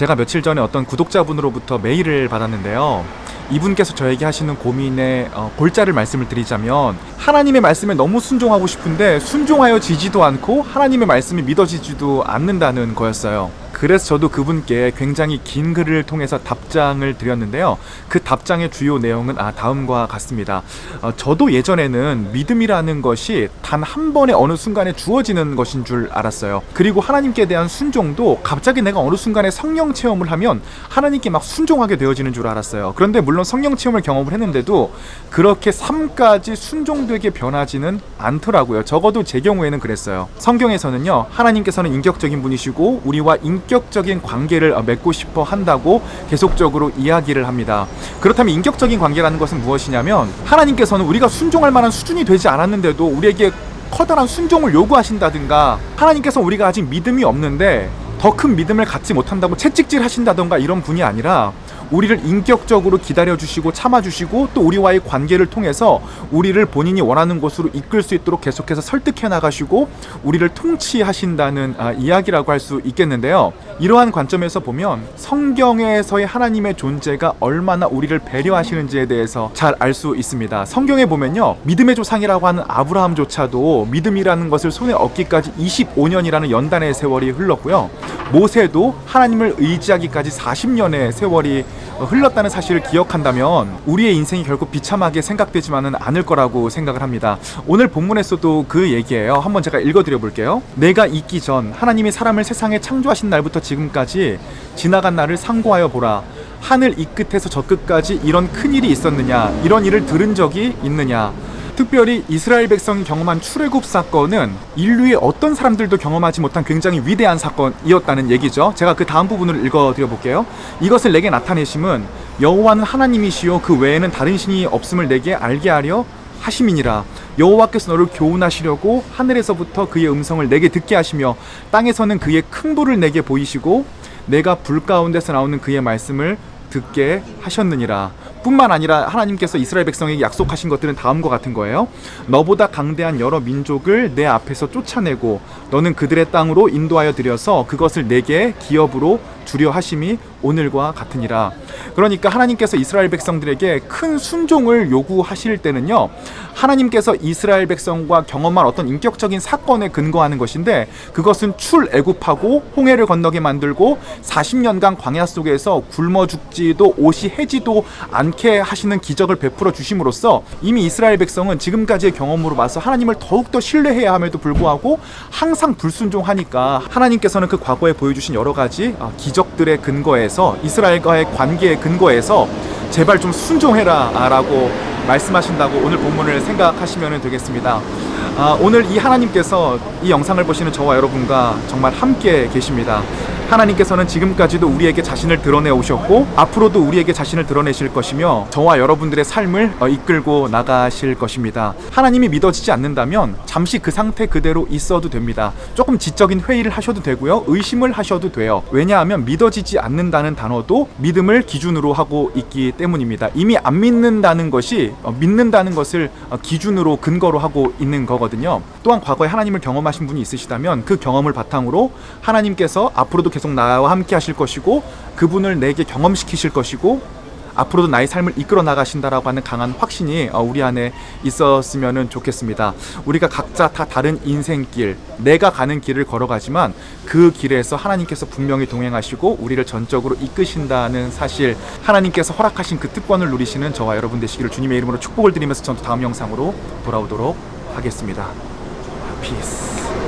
제가 며칠 전에 어떤 구독자분으로부터 메일을 받았는데요. 이분께서 저에게 하시는 고민의 어, 골자를 말씀을 드리자면 하나님의 말씀에 너무 순종하고 싶은데 순종하여 지지도 않고 하나님의 말씀이 믿어지지도 않는다는 거였어요. 그래서 저도 그분께 굉장히 긴 글을 통해서 답장을 드렸는데요. 그 답장의 주요 내용은 아 다음과 같습니다. 어, 저도 예전에는 믿음이라는 것이 단 한 번의 어느 순간에 주어지는 것인 줄 알았어요. 그리고 하나님께 대한 순종도 갑자기 내가 어느 순간에 성령 체험을 하면 하나님께 막 순종하게 되어지는 줄 알았어요. 그런데 물론 성령 체험을 경험을 했는데도 그렇게 삶까지 순종되게 변하지는 않더라고요. 적어도 제 경우에는 그랬어요. 성경에서는요, 하나님께서는 인격적인 분이시고 우리와 인격 적인 관계를 어, 맺고 싶어 한다고 계속적으로 이야기를 합니다. 그렇다면 인격적인 관계라는 것은 무엇이냐면 하나님께서는 우리가 순종할 만한 수준이 되지 않았는데도 우리에게 커다란 순종을 요구하신다든가 하나님께서 우리가 아직 믿음이 없는데 더 큰 믿음을 갖지 못한다고 채찍질 하신다던가 이런 분이 아니라 우리를 인격적으로 기다려 주시고 참아 주시고 또 우리와의 관계를 통해서 우리를 본인이 원하는 곳으로 이끌 수 있도록 계속해서 설득해 나가시고 우리를 통치하신다는 아, 이야기라고 할 수 있겠는데요. 이러한 관점에서 보면 성경에서의 하나님의 존재가 얼마나 우리를 배려하시는지에 대해서 잘 알 수 있습니다. 성경에 보면요. 믿음의 조상이라고 하는 아브라함조차도 믿음이라는 것을 손에 얻기까지 25년이라는 연단의 세월이 흘렀고요. 모세도 하나님을 의지하기까지 40년의 세월이 흘렀다는 사실을 기억한다면 우리의 인생이 결국 비참하게 생각되지만은 않을 거라고 생각을 합니다. 오늘 본문에서도 그 얘기예요. 한번 제가 읽어드려 볼게요. 내가 있기 전 하나님이 사람을 세상에 창조하신 날부터 지금까지 지나간 날을 상고하여 보라. 하늘 이 끝에서 저 끝까지 이런 큰 일이 있었느냐? 이런 일을 들은 적이 있느냐? 특별히 이스라엘 백성이 경험한 출애굽 사건은 인류의 어떤 사람들도 경험하지 못한 굉장히 위대한 사건이었다는 얘기죠. 제가 그 다음 부분을 읽어드려 볼게요. 이것을 내게 나타내심은 여호와는 하나님이시요 그 외에는 다른 신이 없음을 내게 알게 하려 하심이니라 여호와께서 너를 교훈하시려고 하늘에서부터 그의 음성을 내게 듣게 하시며 땅에서는 그의 큰 불을 내게 보이시고 내가 불 가운데서 나오는 그의 말씀을 듣게 하셨느니라. 뿐만 아니라 하나님께서 이스라엘 백성에게 약속하신 것들은 다음과 같은 거예요. 너보다 강대한 여러 민족을 내 앞에서 쫓아내고 너는 그들의 땅으로 인도하여 들여서 그것을 내게 기업으로 주려 하심이 오늘과 같으니라. 그러니까 하나님께서 이스라엘 백성들에게 큰 순종을 요구하실 때는요. 하나님께서 이스라엘 백성과 경험한 어떤 인격적인 사건에 근거하는 것인데 그것은 출애굽하고 홍해를 건너게 만들고 40년간 광야 속에서 굶어 죽지도 옷이 해지도 않게 하시는 기적을 베풀어 주심으로써 이미 이스라엘 백성은 지금까지의 경험으로 봐서 하나님을 더욱더 신뢰해야 함에도 불구하고 항상 불순종하니까 하나님께서는 그 과거에 보여주신 여러 가지 아, 기적들의 근거에서 이스라엘과의 관계의 근거에서 제발 좀 순종해라 라고 말씀하신다고 오늘 본문을 생각하시면 되겠습니다. 아, 오늘 이 하나님께서 이 영상을 보시는 저와 여러분과 정말 함께 계십니다. 하나님께서는 지금까지도 우리에게 자신을 드러내 오셨고 앞으로도 우리에게 자신을 드러내실 것이며 저와 여러분들의 삶을 어, 이끌고 나가실 것입니다. 하나님이 믿어지지 않는다면 잠시 그 상태 그대로 있어도 됩니다. 조금 지적인 회의를 하셔도 되고요. 의심을 하셔도 돼요. 왜냐하면 믿어지지 않는다는 단어도 믿음을 기준으로 하고 있기 때문입니다. 이미 안 믿는다는 것이 어, 믿는다는 것을 어, 기준으로 근거로 하고 있는 거거든요. 또한 과거에 하나님을 경험하신 분이 있으시다면 그 경험을 바탕으로 하나님께서 앞으로도 계속 나와 함께 하실 것이고 그분을 내게 경험시키실 것이고 앞으로도 나의 삶을 이끌어 나가신다라고 하는 강한 확신이 어, 우리 안에 있었으면 좋겠습니다. 우리가 각자 다 다른 인생길, 내가 가는 길을 걸어가지만 그 길에서 하나님께서 분명히 동행하시고 우리를 전적으로 이끄신다는 사실, 하나님께서 허락하신 그 특권을 누리시는 저와 여러분 되시기를 주님의 이름으로 축복을 드리면서 저도 다음 영상으로 돌아오도록 하겠습니다. 피스.